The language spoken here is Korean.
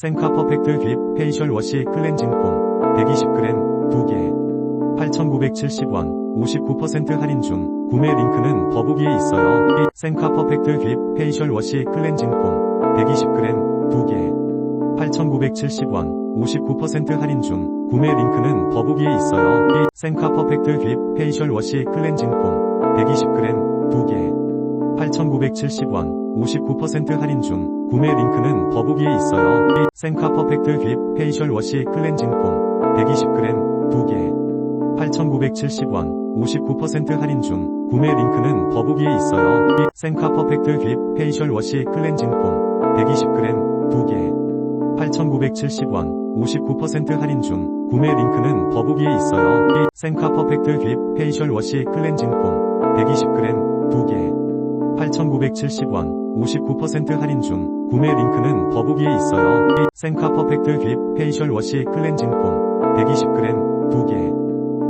생카 퍼펙트 휘 페이셜 워시 클렌징 폼 120g 2개 8,970원 59% 할인 중 구매 링크는 더보기에 있어요. 생카 퍼펙트 휘 페이셜 워시 클렌징 폼 120g 2개 8,970원 59% 할인 중 구매 링크는 더보기에 있어요. 생카 퍼펙트 휘 페이셜 워시 클렌징 폼 120g 2개 8,970원 59% 할인 중 구매 링크는 더보기에 있어요. 생카 퍼펙트 휘 페이셜 워시 클렌징 폼 120g 2개 8,970원 59% 할인 중 구매 링크는 더보기에 있어요. 생카 퍼펙트 휘 페이셜 워시 클렌징 폼 120g 2개 8,970원 59% 할인 중 구매 링크는 더보기에 있어요. 생카 퍼펙트 휘 페이셜 워시 클렌징 폼 120g 2개 8,970원 59% 할인 중 구매 링크는 더보기에 있어요. 생카 퍼펙트 휘 페이셜 워시 클렌징 폼 120g